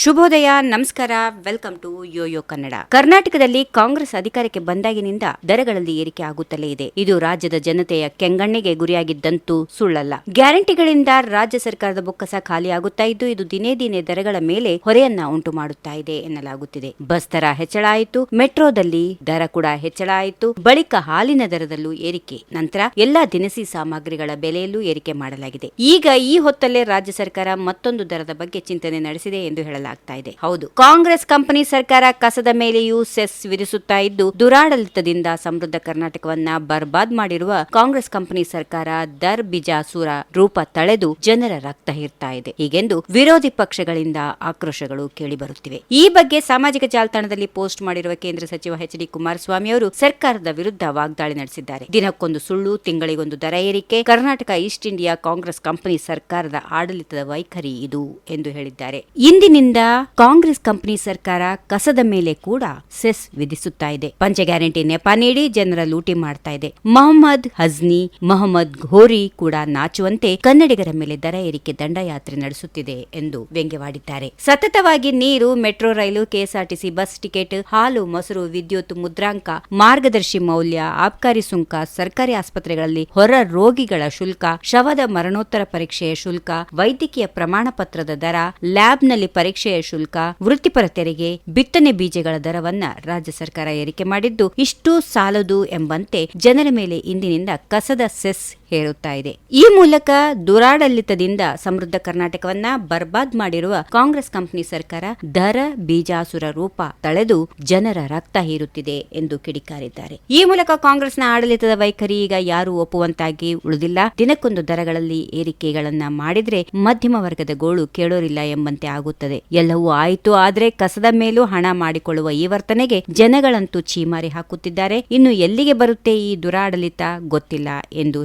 ಶುಭೋದಯ, ನಮಸ್ಕಾರ welcome to Yoyo Kannada ಕರ್ನಾಟಕದಲ್ಲಿ ಕಾಂಗ್ರೆಸ್ ಅಧಿಕಾರಕ್ಕೆ ಬಂದಾಗಿನಿಂದ ದರಗಳಲ್ಲಿ ಏರಿಕೆ ಆಗುತ್ತಲೇ ಇದೆ. ಇದು ರಾಜ್ಯದ ಜನತೆಯ ಕೆಂಗಣ್ಣಿಗೆ ಗುರಿಯಾಗಿದ್ದಂತೂ ಸುಳ್ಳಲ್ಲ. ಗ್ಯಾರಂಟಿಗಳಿಂದ ರಾಜ್ಯ ಸರ್ಕಾರದ ಬೊಕ್ಕಸ ಖಾಲಿಯಾಗುತ್ತಾ ಇದ್ದು, ಇದು ದಿನೇ ದಿನೇ ದರಗಳ ಮೇಲೆ ಹೊರೆಯನ್ನ ಉಂಟು ಮಾಡುತ್ತಾ ಇದೆ ಎನ್ನಲಾಗುತ್ತಿದೆ. ಬಸ್ ದರ ಹೆಚ್ಚಳ ಆಯಿತು, ಮೆಟ್ರೋದಲ್ಲಿ ದರ ಕೂಡ ಹೆಚ್ಚಳ ಆಯಿತು. ಬಳಿಕ ಹಾಲಿನ ದರದಲ್ಲೂ ಏರಿಕೆ. ನಂತರ ಎಲ್ಲಾ ದಿನಸಿ ಸಾಮಗ್ರಿಗಳ ಬೆಲೆಯಲ್ಲೂ ಏರಿಕೆ ಮಾಡಲಾಗಿದೆ. ಈಗ ಈ ಹೊತ್ತಲ್ಲೇ ರಾಜ್ಯ ಸರ್ಕಾರ ಮತ್ತೊಂದು ದರದ ಬಗ್ಗೆ ಚಿಂತನೆ ನಡೆಸಿದೆ ಎಂದು ಹೇಳಲಾಗ್ತಾ ಇದೆ. ಹೌದು. ಕಾಂಗ್ರೆಸ್ ಕಂಪನಿ ಸರ್ಕಾರ ಕಸದ ಮೇಲೆಯೂ ಸೆಸ್ ವಿಧಿಸುತ್ತಾ ಇದ್ದು, ದುರಾಡಳಿತದಿಂದ ಸಮೃದ್ಧ ಕರ್ನಾಟಕವನ್ನ ಬರ್ಬಾದ್ ಮಾಡಿರುವ ಕಾಂಗ್ರೆಸ್ ಕಂಪನಿ ಸರ್ಕಾರ ದರ್ ಬಿಜಾಸುರ ರೂಪ ತಳೆದು ಜನರ ರಕ್ತ ಹೀರ್ತಾ ಇದೆ. ಹೀಗೆಂದು ವಿರೋಧಿ ಪಕ್ಷಗಳಿಂದ ಆಕ್ರೋಶಗಳು ಕೇಳಿಬರುತ್ತಿವೆ. ಈ ಬಗ್ಗೆ ಸಾಮಾಜಿಕ ಜಾಲತಾಣದಲ್ಲಿ ಪೋಸ್ಟ್ ಮಾಡಿರುವ ಕೇಂದ್ರ ಸಚಿವ ಎಚ್ ಡಿ ಕುಮಾರಸ್ವಾಮಿ ಅವರು ಸರ್ಕಾರದ ವಿರುದ್ಧ ವಾಗ್ದಾಳಿ ನಡೆಸಿದ್ದಾರೆ. ದಿನಕ್ಕೊಂದು ಸುಳ್ಳು, ತಿಂಗಳಿಗೊಂದು ದರ ಏರಿಕೆ, Karnataka east India Congress company ಸರ್ಕಾರದ ಆಡಳಿತದ ವೈಖರಿ ಇದು ಎಂದು ಹೇಳಿದ್ದಾರೆ. ಇಂದಿನಿಂದ ಕಾಂಗ್ರೆಸ್ ಕಂಪನಿ ಸರ್ಕಾರ ಕಸದ ಮೇಲೆ ಕೂಡ ಸೆಸ್ ವಿಧಿಸುತ್ತಾ ಇದೆ. ಪಂಚ ಗ್ಯಾರಂಟಿ ನೆಪ ನೀಡಿ ಜನರ ಲೂಟಿ ಮಾಡ್ತಾ ಇದೆ. ಮೊಹಮ್ಮದ್ ಹಜ್ನಿ, ಮೊಹಮ್ಮದ್ ಘೋರಿ ಕೂಡ ನಾಚುವಂತೆ ಕನ್ನಡಿಗರ ಮೇಲೆ ದರ ಏರಿಕೆ ದಂಡಯಾತ್ರೆ ನಡೆಸುತ್ತಿದೆ ಎಂದು ವ್ಯಂಗ್ಯವಾಡಿದ್ದಾರೆ. ಸತತವಾಗಿ ನೀರು, metro, rail, KSRTC bus ticket, ಹಾಲು, ಮೊಸರು, ವಿದ್ಯುತ್, ಮುದ್ರಾಂಕ, ಮಾರ್ಗದರ್ಶಿ ಮೌಲ್ಯ ಆಬ್ಕಾರಿ ಸುಂಕ, ಸರ್ಕಾರಿ ಆಸ್ಪತ್ರೆಗಳಲ್ಲಿ ಹೊರ ರೋಗಿಗಳ ಶುಲ್ಕ, ಶವದ ಮರಣೋತ್ತರ ಪರೀಕ್ಷೆಯ ಶುಲ್ಕ, ವೈದ್ಯಕೀಯ ಪ್ರಮಾಣ ಪತ್ರದ ದರ, ಲ್ಯಾಬ್ನಲ್ಲಿ ಪರೀಕ್ಷೆಯ ಶುಲ್ಕ, ವೃತ್ತಿಪರ ತೆರಿಗೆ, ಬಿತ್ತನೆ ಬೀಜಗಳ ದರವನ್ನ ರಾಜ್ಯ ಸರ್ಕಾರ ಏರಿಕೆ ಮಾಡಿದ್ದು ಇಷ್ಟು ಸಾಲದು ಎಂಬಂತೆ ಜನರ ಮೇಲೆ ಇಂದಿನಿಂದ ಕಸದ ಸೆಸ್ ಹೇರುತ್ತಾ ಇದೆ. ಈ ಮೂಲಕ ದುರಾಡಳಿತದಿಂದ ಸಮೃದ್ಧ ಕರ್ನಾಟಕವನ್ನ ಬರ್ಬಾದ್ ಮಾಡಿರುವ ಕಾಂಗ್ರೆಸ್ ಕಂಪನಿ ಸರ್ಕಾರ ದರ ಬೀಜಾಸುರ ರೂಪ ತಳೆದು ಜನರ ರಕ್ತ ಹೀರುತ್ತಿದೆ ಎಂದು ಕಿಡಿಕಾರಿದ್ದಾರೆ. ಈ ಮೂಲಕ ಕಾಂಗ್ರೆಸ್ನ ಆಡಳಿತದ ವೈಖರಿ ಈಗ ಯಾರು ಒಪ್ಪುವಂತಾಗಿ ಉಳಿದಿಲ್ಲ. ದಿನಕ್ಕೊಂದು ದರಗಳಲ್ಲಿ ಏರಿಕೆಗಳನ್ನ ಮಾಡಿದ್ರೆ ಮಧ್ಯಮ ವರ್ಗದ ಗೋಳು ಕೇಳೋರಿಲ್ಲ ಎಂಬಂತೆ ಆಗುತ್ತದೆ. ಎಲ್ಲವೂ ಆಯಿತು ಆದ್ರೆ ಕಸದ ಮೇಲೂ ಹಣ ಮಾಡಿಕೊಳ್ಳುವ ಈ ವರ್ತನೆಗೆ ಜನಗಳಂತೂ ಛೀಮಾರಿ ಹಾಕುತ್ತಿದ್ದಾರೆ. ಇನ್ನು ಎಲ್ಲಿಗೆ ಬರುತ್ತೆ ಈ ದುರಾಡಳಿತ ಗೊತ್ತಿಲ್ಲ ಎಂದು